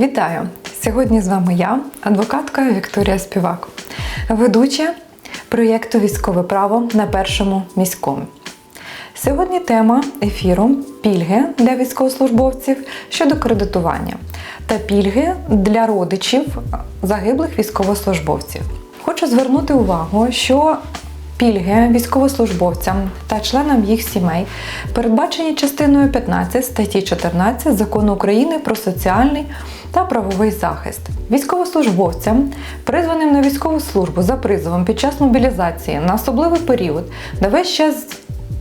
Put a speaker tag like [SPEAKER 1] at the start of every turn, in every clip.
[SPEAKER 1] Вітаю! Сьогодні з вами я, адвокатка Вікторія Співак, ведуча проєкту Військове право на першому міському. Сьогодні тема ефіру пільги для військовослужбовців щодо кредитування та пільги для родичів загиблих військовослужбовців. Хочу звернути увагу, що Пільги військовослужбовцям та членам їх сімей передбачені частиною 15 статті 14 Закону України про соціальний та правовий захист. Військовослужбовцям, призваним на військову службу за призовом під час мобілізації на особливий період, на весь час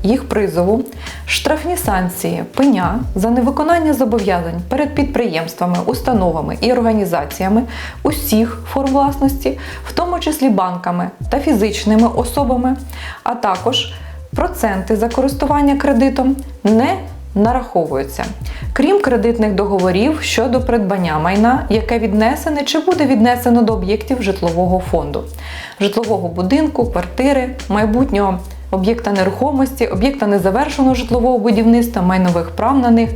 [SPEAKER 1] їх призову, штрафні санкції, пеня за невиконання зобов'язань перед підприємствами, установами і організаціями усіх форм власності, в тому числі банками та фізичними особами, а також проценти за користування кредитом не нараховуються, крім кредитних договорів щодо придбання майна, яке віднесене чи буде віднесено до об'єктів житлового фонду, житлового будинку, квартири, майбутнього об'єкта нерухомості, об'єкта незавершеного житлового будівництва, майнових прав на них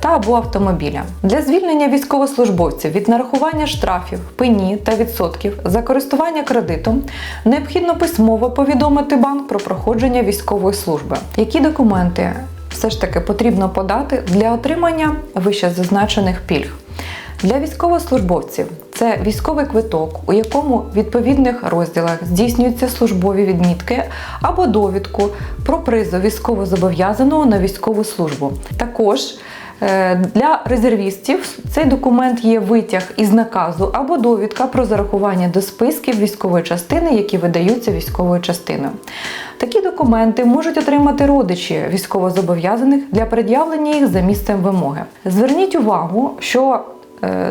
[SPEAKER 1] та або автомобіля. Для звільнення військовослужбовців від нарахування штрафів, пені та відсотків за користування кредитом необхідно письмово повідомити банк про проходження військової служби. Які документи все ж таки потрібно подати для отримання вище зазначених пільг? Для військовослужбовців це військовий квиток, у якому в відповідних розділах здійснюються службові відмітки або довідку про призов військовозобов'язаного на військову службу. Також е, для резервістів цей документ є витяг із наказу або довідка про зарахування до списків військової частини, які видаються військовою частиною. Такі документи можуть отримати родичі військовозобов'язаних для пред'явлення їх за місцем вимоги. Зверніть увагу, що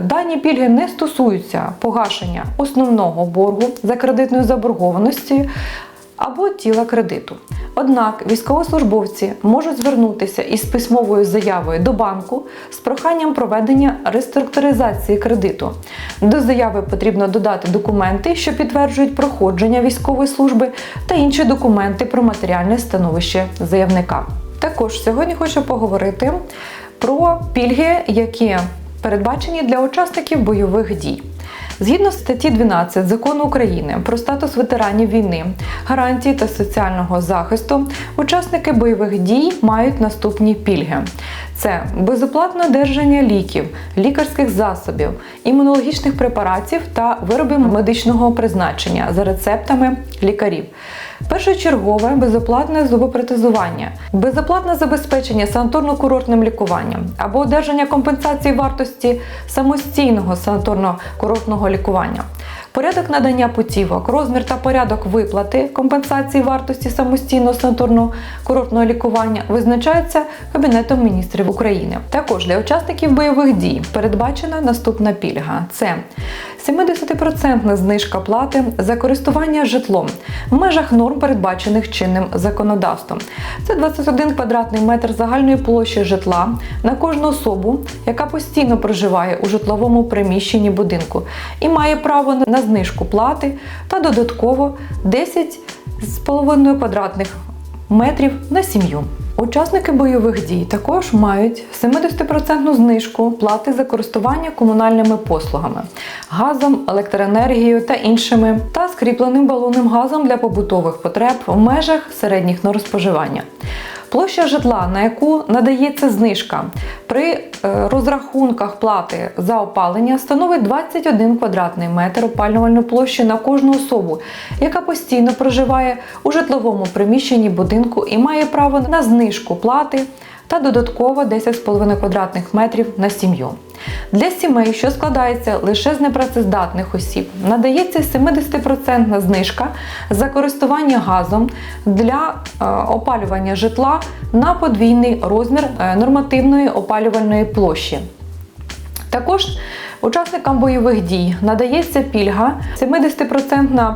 [SPEAKER 1] Дані пільги не стосуються погашення основного боргу за кредитною заборгованістю або тіла кредиту. Однак військовослужбовці можуть звернутися із письмовою заявою до банку з проханням проведення реструктуризації кредиту. До заяви потрібно додати документи, що підтверджують проходження військової служби, та інші документи про матеріальне становище заявника. Також сьогодні хочу поговорити про пільги, які передбачені для учасників бойових дій. Згідно статті 12 закону України про статус ветеранів війни, гарантії та соціального захисту, учасники бойових дій мають наступні пільги: це безоплатне одержання ліків, лікарських засобів, імунологічних препаратів та виробів медичного призначення за рецептами лікарів. Першочергове безоплатне зубопротезування, безоплатне забезпечення санаторно-курортним лікуванням або одержання компенсації вартості самостійного санаторно-курортного лікування. Порядок надання путівок, розмір та порядок виплати компенсації вартості самостійного санаторного курортного лікування визначаються Кабінетом міністрів України. Також для учасників бойових дій передбачена наступна пільга: це 70% знижка плати за користування житлом в межах норм, передбачених чинним законодавством. Це 21 квадратний метр загальної площі житла на кожну особу, яка постійно проживає у житловому приміщенні будинку і має право на знижку плати та додатково 10,5 квадратних метрів на сім'ю. Учасники бойових дій також мають 70% знижку плати за користування комунальними послугами, газом, електроенергією та іншими, та скріпленим балонним газом для побутових потреб в межах середніх норм споживання. Площа житла, на яку надається знижка при е, розрахунках плати за опалення, становить 21 квадратний метр опалювальної площі на кожну особу, яка постійно проживає у житловому приміщенні будинку і має право на знижку плати та додатково 10,5 квадратних метрів на сім'ю. Для сімей, що складається лише з непрацездатних осіб, надається 70% знижка за користування газом для е, опалювання житла на подвійний розмір е, нормативної опалювальної площі. Також учасникам бойових дій надається пільга 70%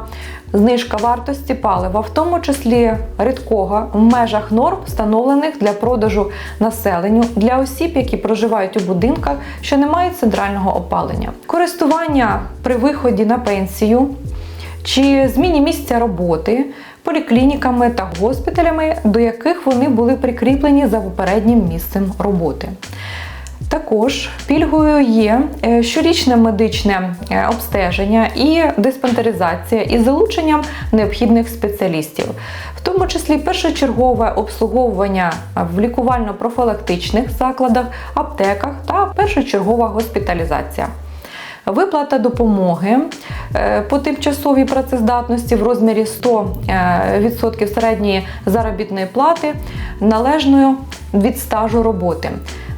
[SPEAKER 1] знижка вартості палива, в тому числі рідкого, в межах норм, встановлених для продажу населенню для осіб, які проживають у будинках, що не мають центрального опалення. Користування при виході на пенсію чи зміні місця роботи. Поліклініками та госпіталями, до яких вони були прикріплені за попереднім місцем роботи. Також пільгою є е, щорічне медичне е, обстеження і диспансеризація із залученням необхідних спеціалістів, в тому числі першочергове обслуговування в лікувально-профілактичних закладах, аптеках та першочергова госпіталізація. Виплата допомоги е, по тимчасовій працездатності в розмірі 100% середньої заробітної плати належною від стажу роботи.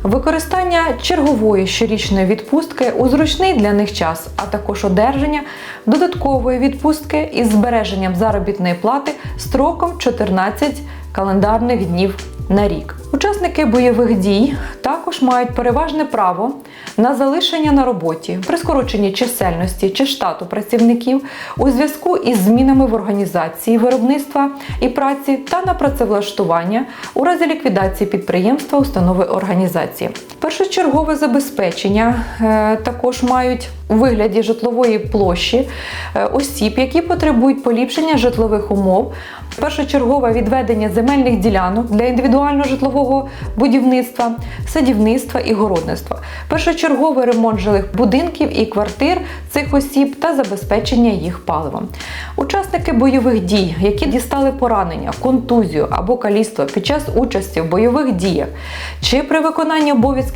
[SPEAKER 1] Використання чергової щорічної відпустки у зручний для них час, а також одержання додаткової відпустки із збереженням заробітної плати строком 14 календарних днів на рік. Учасники бойових дій також мають переважне право на залишення на роботі при скороченні чисельності чи штату працівників у зв'язку із змінами в організації виробництва і праці та на працевлаштування у разі ліквідації підприємства, установи організації. Першочергове забезпечення е, також мають у вигляді житлової площі е, осіб, які потребують поліпшення житлових умов, першочергове відведення земельних ділянок для індивідуального житлового будівництва, садівництва і городництва, першочерговий ремонт жилих будинків і квартир цих осіб та забезпечення їх паливом. Учасники бойових дій, які дістали поранення, контузію або каліцтво під час участі в бойових діях чи при виконанні обов'язків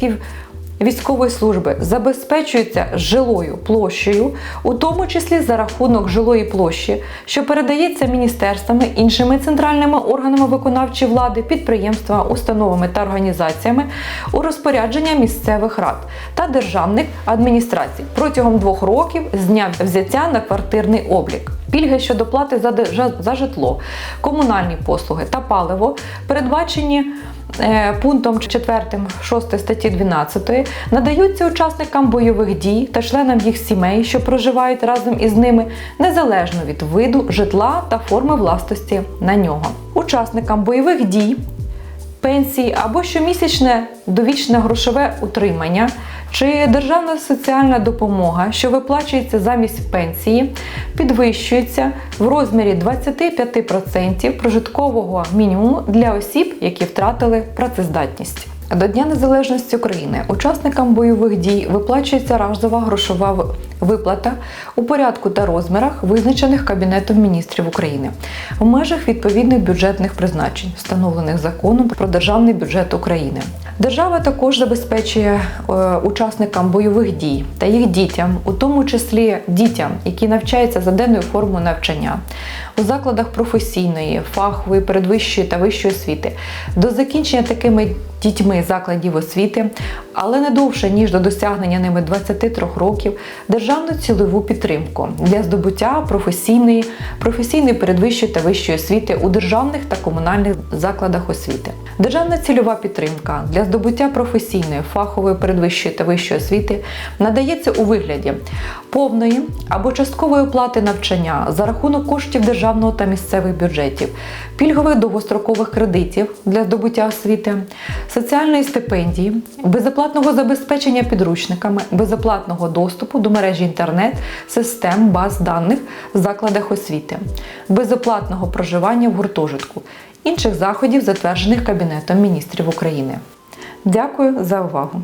[SPEAKER 1] військової служби забезпечуються жилою площею, у тому числі за рахунок жилої площі, що передається міністерствами, іншими центральними органами виконавчої влади, підприємствами, установами та організаціями у розпорядження місцевих рад та державних адміністрацій протягом двох років з дня взяття на квартирний облік. Пільги щодо плати за, за житло, комунальні послуги та паливо передбачені е, пунктом 4 6 статті 12 надаються учасникам бойових дій та членам їх сімей, що проживають разом із ними, незалежно від виду житла та форми власності на нього. Учасникам бойових дій пенсії або щомісячне довічне грошове утримання чи державна соціальна допомога, що виплачується замість пенсії, підвищується в розмірі 25% прожиткового мінімуму для осіб, які втратили працездатність. До Дня Незалежності України учасникам бойових дій виплачується разова грошова виплата у порядку та розмірах, визначених Кабінетом міністрів України, в межах відповідних бюджетних призначень, встановлених законом про державний бюджет України. Держава також забезпечує е, учасникам бойових дій та їх дітям, у тому числі дітям, які навчаються за денною формою навчання у закладах професійної, фахової, передвищої та вищої освіти, до закінчення такими дітьми закладів освіти, але не довше ніж до досягнення ними 23 років, державну цільову підтримку для здобуття професійної, професійної передвищої та вищої освіти у державних та комунальних закладах освіти. Державна цільова підтримка для здобуття професійної, фахової передвищої та вищої освіти надається у вигляді повної або часткової оплати навчання за рахунок коштів державного та місцевих бюджетів, пільгових довгострокових кредитів для здобуття освіти, соціальної стипендії, безоплатного забезпечення підручниками, безоплатного доступу до мережі інтернет, систем баз даних в закладах освіти, безоплатного проживання в гуртожитку, інших заходів, затверджених Кабінетом міністрів України. Дякую за увагу!